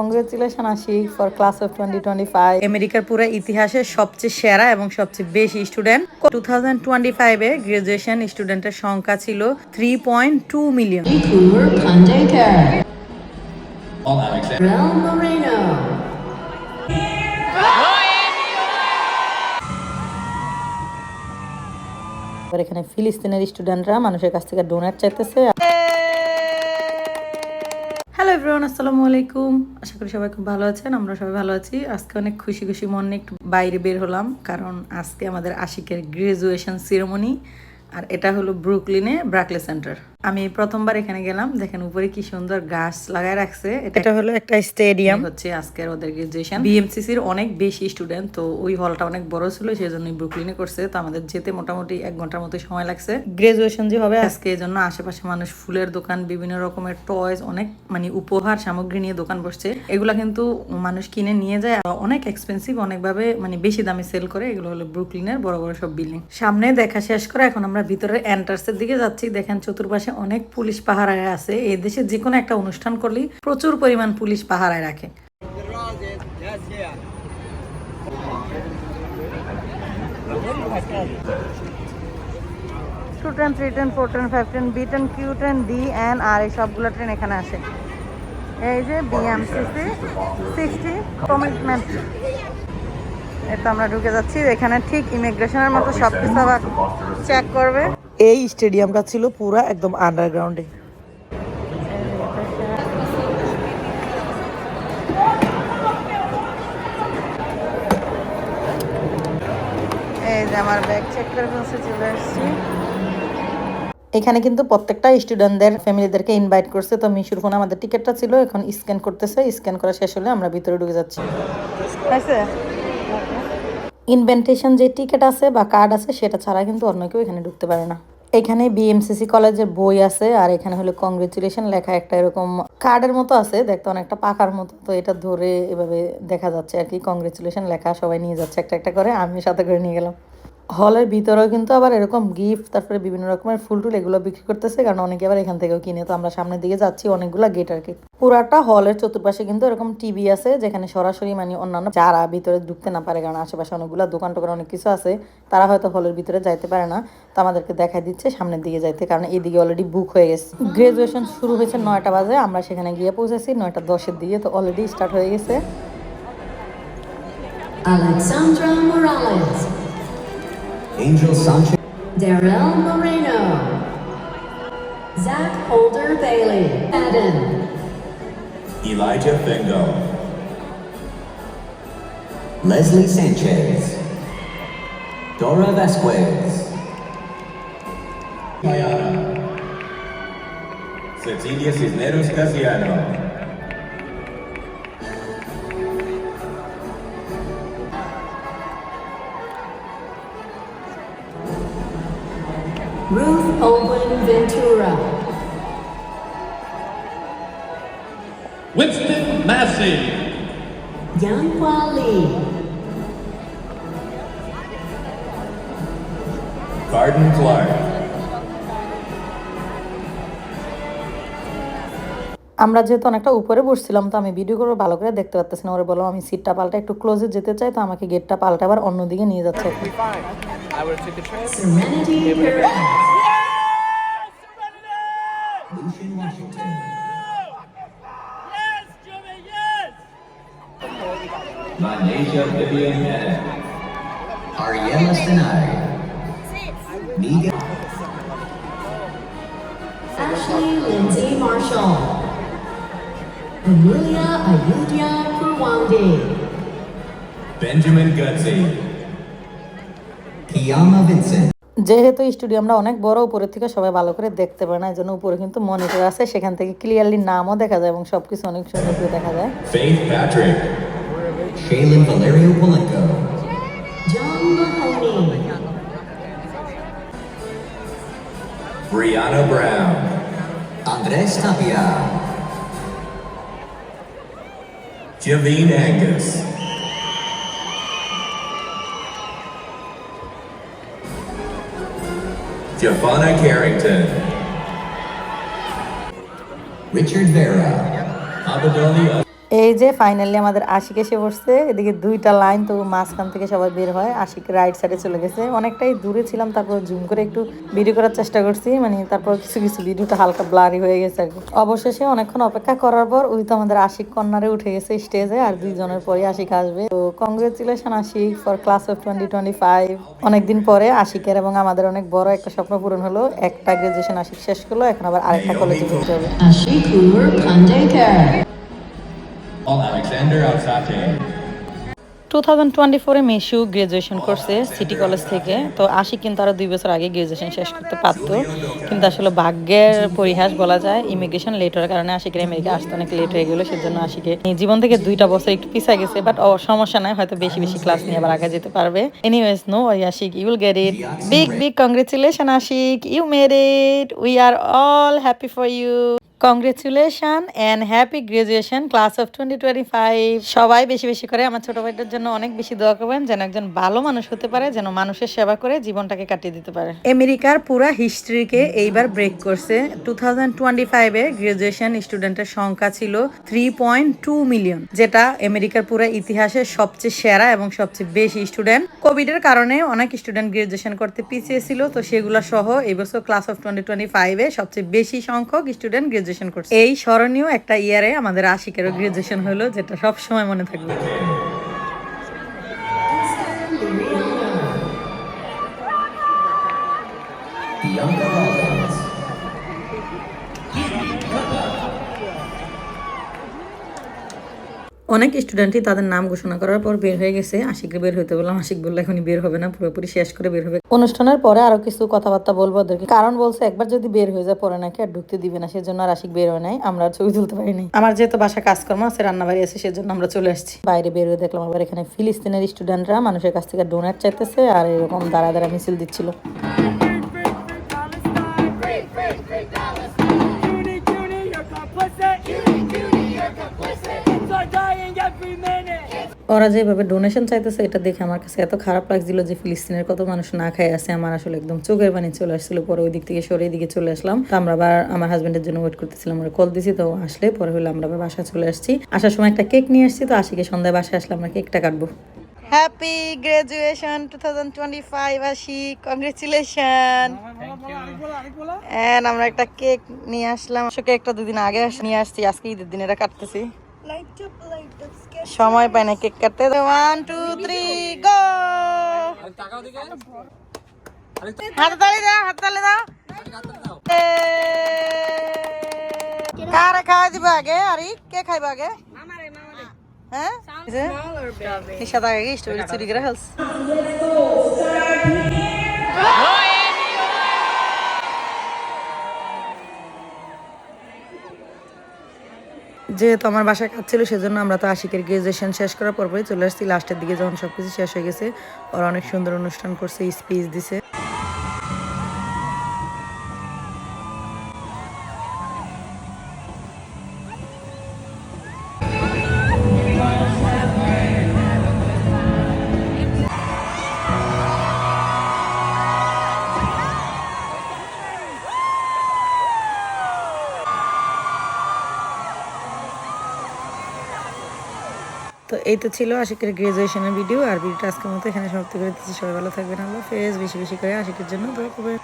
Congratulation Ashik for class of twenty twenty five আমেরিকার পুরো ইতিহাসে সবচেয়ে সেরা এবং সবচেয়ে বেশি স্টুডেন্ট টু থাউজেন্ড টোয়েন্টি ফাইভে গ্রাজুয়েশন স্টুডেন্টের সংখ্যা ছিল থ্রি পয়েন্ট টু মিলিয়ন এখানে ফিলিস্তিনের স্টুডেন্টরা মানুষের কাছ থেকে ডোনেট চাইতেছে। হ্যালো এভরিওয়ান আসসালামু আলাইকুম। আশা করি সবাই খুব ভালো আছেন, আমরা সবাই ভালো আছি। আজকে অনেক খুশি খুশি মনে একটু বাইরে বের হলাম, কারণ আজকে আমাদের আশিকের গ্রাজুয়েশন সিরেমনি আর এটা হলো ব্রুকলিনে ব্রাকলে সেন্টার আমি প্রথমবার এখানে গেলাম দেখেন উপরে কি সুন্দর গাছ লাগায় রাখছে। এটা হলো একটা স্টেডিয়াম। হচ্ছে আজকের ওদের গ্রাজুয়েশন বিএমসিসির অনেক বেশি স্টুডেন্ট তো ওই হলটা অনেক বড় ছিল সেই জন্য ব্রুকলিনে করছে। তো আমাদের যেতে মোটামুটি এক ঘণ্টার মতো সময় লাগছে। গ্রাজুয়েশন যে হবে আজকে এই জন্য আশেপাশে মানুষ ফুলের দোকান বিভিন্ন রকমের টয়স অনেক মানে উপহার সামগ্রী নিয়ে দোকান বসছে। এগুলা কিন্তু মানুষ কিনে নিয়ে যায় আর অনেক এক্সপেন্সিভ অনেকভাবে মানে বেশি দামে সেল করে। এগুলো হলো ব্রুকলিনের বড় বড় সব বিল্ডিং সামনে দেখা শেষ করে এখন আমরা ভিতরে এন্টার্সের দিকে যাচ্ছি। দেখেন চতুর্পাশে অনেক পুলিশ পাহারায় আছে। এই দেশে যে কোনো একটা অনুষ্ঠান করলেই প্রচুর পরিমাণ পুলিশ পাহারায় রাখে। ডি এন আর এই সবগুলো ট্রেন এখানে আসে। এই যে সিক্সটি আমরা ঢুকে যাচ্ছি। এখানে ঠিক ইমিগ্রেশনের মতো সব কিছু আবার চেক করবে। এই স্টেডিয়ামটা ছিল পুরা একদম আন্ডারগ্রাউন্ডে এই যে আমার ব্যাগ চেক করে ফেলছে চলে আসছি। এখানে কিন্তু প্রত্যেকটা স্টুডেন্টদের ফ্যামিলিদেরকে ইনভাইট করছে। তো মিশুর ফোনে আমাদের টিকিটটা ছিল এখন স্ক্যান করতেছে। স্ক্যান করা শেষ হলে আমরা ভিতরে ঢুকে যাচ্ছি। ইনভেন্টেশন যে টিকিট আছে বা কার্ড আছে সেটা ছাড়া কিন্তু অন্য কেউ এখানে ঢুকতে পারে না। এখানে বিএমসিসি কলেজের বই আছে, আর এখানে হলো কংগ্রেচুলেশন লেখা একটা এরকম কার্ডের মতো আছে, দেখতে অনেকটা পাকার মতো, তো এটা ধরে এভাবে দেখা যাচ্ছে আর কি কংগ্রেচুলেশন লেখা সবাই নিয়ে যাচ্ছে একটা একটা করে আমি সাথে করে নিয়ে গেলাম। হলের ভিতরেও কিন্তু আবার এরকম গিফট তারপরে বিভিন্ন রকমের ফুল টুল এগুলো বিক্রি করতেছে, কারণ অনেকে আবার এখান থেকেও কিনে। তো আমরা সামনের দিকে যাচ্ছি, অনেকগুলো গেট আর কি। পুরাটা হলের চতুর্পাশে কিন্তু এরকম টিভি আছে, যেখানে সরাসরি মানে অন্যান্য যারা ভিতরে ঢুকতে না পারে, কারণ আশেপাশে অনেকগুলো দোকান টোকান অনেক কিছু আছে, তারা হয়তো হলের ভিতরে যাইতে পারে না। তো আমাদেরকে দেখাই দিচ্ছে সামনের দিকে যাইতে, কারণ এইদিকে অলরেডি বুক হয়ে গেছে। গ্রাজুয়েশন শুরু হয়েছে নয়টা বাজে, আমরা সেখানে গিয়ে পৌঁছেছি, নয়টা দশের দিকে, তো অলরেডি স্টার্ট হয়ে গেছে। Alexandra Morales. Angel Sanchez. Darrell Moreno. Zach Holder Bailey. Madden. Elijah Fingo. Leslie Sanchez. Dora Vasquez. Mayana. Cecilia Cisneros Casiano. Owen Ventura. Winston Massey. Lee. Garden Clark. আমরা যেহেতু অনেকটা উপরে বসছিলাম তো আমি ভিডিও করে ভালো করে দেখতে পাচ্ছি না ওরা বললাম আমি সিটটা পাল্টা একটু ক্লোজে যেতে চাই তো আমাকে গেটটা পাল্টা আবার অন্যদিকে নিয়ে যাচ্ছে Manesia Vivian Bennett. Ariella Sinai. Megan. Ashley Lindsay Marshall. Amelia Ayudia Kurwandi. Benjamin Gutsy. Kiyama Vincent. যেহেতু স্টুডিয়ামটা অনেক বড় উপরের থেকে সবাই ভালো করে দেখতে পারে না এই জন্য উপরে কিন্তু মনিটর আছে সেখান থেকে ক্লিয়ারলি নামও দেখা যায় এবং সবকিছু অনেক সুন্দর করে দেখা যায় Shaylin Valerio Polenko. John Mahoney. Brianna Brown. Andres Tapia. Javine Angus. Javonna Carrington. Richard Vera. Abadoli এই যে ফাইনালি আমাদের আশিক এসে বসছে, এদিকে দুইটা লাইন তো মাঝখান থেকে সবাই বের হয়, আশিক রাইট সাইডে চলে গেছে। অনেকটাই দূরে ছিলাম, তারপর জুম করে একটু ভিডিও করার চেষ্টা করছি মানে তারপর কিছু কিছু ভিডিওটা হালকা ব্লারি হয়ে গেছে আর অবশেষে অনেকক্ষণ অপেক্ষা করার পর ওই তো আমাদের আশিক কর্নারে উঠে গেছে স্টেজে আর দুইজনের পরে আশিক আসবে। তো congratulation Ashik for class of twenty twenty five অনেকদিন পরে আশিকের এবং আমাদের অনেক বড় একটা স্বপ্ন পূরণ হলো, একটা গ্রাজুয়েশন আশিক শেষ করল, এখন আবার আরেকটা কলেজে ভর্তি হবে। Paul Alexander Alsate. Two thousand twenty ফোরে মেশু গ্রাজুয়েশন করছে সিটি কলেজ থেকে। তো আশি কিন্তু আরও দুই বছর আগে গ্রাজুয়েশন শেষ করতে পারতো। কিন্তু আসলে ভাগ্যের পরিহাস বলা যায় ইমিগ্রেশন লেট হওয়ার কারণে আশিকের আমেরিকা আসতে অনেক লেট হয়ে গেলো, সেজন্য আশিকে জীবন থেকে দুইটা বছর একটু পিছিয়ে গেছে বাট সমস্যা নাই, হয়তো বেশি বেশি ক্লাস নিয়ে আবার আগে যেতে পারবে। এনিওয়েজ নো ওই Ashik you will get it big big congratulation Ashik you made we are all happy for you congratulation and happy graduation class of twenty twenty five সবাই বেশি বেশি করে আমার ছোট ভাইটার জন্য অনেক বেশি দোয়া করবেন, যেন একজন ভালো মানুষ হতে পারে, যেন মানুষের সেবা করে জীবনটাকে কাটিয়ে দিতে পারে। আমেরিকার পুরা হিস্ট্রিকে এইবার ব্রেক করছে। টু থাউজেন্ড টোয়েন্টি ফাইভে গ্রাজুয়েশন স্টুডেন্টের সংখ্যা ছিল থ্রি পয়েন্ট টু মিলিয়ন যেটা আমেরিকার পুরো ইতিহাসের সবচেয়ে সেরা এবং সবচেয়ে বেশি স্টুডেন্ট কোভিডের কারণে অনেক স্টুডেন্ট গ্রাজুয়েশন করতে পিছিয়ে ছিল, তো সেগুলো সহ এই বছর ক্লাস অফ টোয়েন্টি টোয়েন্টি ফাইভে সবচেয়ে বেশি সংখ্যক স্টুডেন্ট গ্রাজুয়েশন করছে এই স্মরণীয় একটা ইয়ারে আমাদের আশিকেরও গ্রাজুয়েশন হলো যেটা সব সময় মনে থাকবে। অনেক স্টুডেন্টই তাদের নাম ঘোষণা করার পর বের হয়ে গেছে। আশিককে বের হতে বললাম, আশিক বলল এখনই বের হবে না, পুরোপুরি শেষ করে বের হবে। অনুষ্ঠানের পরে আরও কিছু কথাবার্তা বলব ওদেরকে। কারণ বলছে, একবার যদি বের হয়ে যায়, পরে নাকি আর ঢুকতে দিবে না। সেজন্য আর আশিক বের হয় নাই। আমরা ছবি তুলতে পারিনি আমার যেহেতু বাসা কাজকর্ম আছে রান্না বাড়ি আছে, সেজন্য আমরা চলে আসছি। বাইরে বের হয়ে দেখলাম আবার এখানে ফিলিস্তিনের স্টুডেন্টরা মানুষের কাছ থেকে ডোনেট চাইতেছে আর এরকম দাঁড়া দাঁড়া মিছিল দিচ্ছিল। ওরা যেভাবে ডোনেশন চাইতেছে এটা দেখে আমার কাছে এত খারাপ লাগছিল যে ফিলিস্তিনের কত মানুষ না খায় আছে। আমার আসলে একদম চোখের পানি চলে আসছিল পরে ওই দিক থেকে সরে দিকে চলে আসলাম। তো আমরা আবার আমার হাজবেন্ডের জন্য ওয়েট করতেছিলাম ওরা কল দিছি তো আসলে পরে হলো আমরা আবার বাসা চলে আসছি। আসার সময় একটা কেক নিয়ে আসছি তো আশিকে সন্ধ্যায় বাসায় আসলে আমরা কেকটা কাটবো। Happy graduation two thousand twenty five Ashi congratulation আমরা একটা কেক নিয়ে আসলাম। কেকটা দুদিন আগে নিয়ে আসছি আজকে ঈদের দিন এটা কাটতেছি। সময় পাই না কেক কাটতে। ওয়ান টু থ্রি গো হাতে তালি দাও হাতে তালি দাও। কারে খাওয়া দিব আগে? আরে কে খাইব আগে? হ্যাঁ? নিশাদ আগে কি স্টোরি চুরি করে যেহেতু আমার বাসায় কাজ ছিল, সেজন্য আমরা তো আশিকের গ্রাজুয়েশন শেষ করার পরপরই চলে আসছি। লাস্টের দিকে যখন সবকিছু শেষ হয়ে গেছে, ওরা অনেক সুন্দর অনুষ্ঠান করছে স্পিচ দিছে। এই তো ছিল আশিকের গ্রাজুয়েশনের ভিডিও আর ভিডিওটা আজকের মতো এখানে সমাপ্ত করে দিচ্ছি। সবাই ভালো থাকবেন, আল্লাহ ফেস বেশি বেশি করে আশিকের জন্য দোয়া করবেন।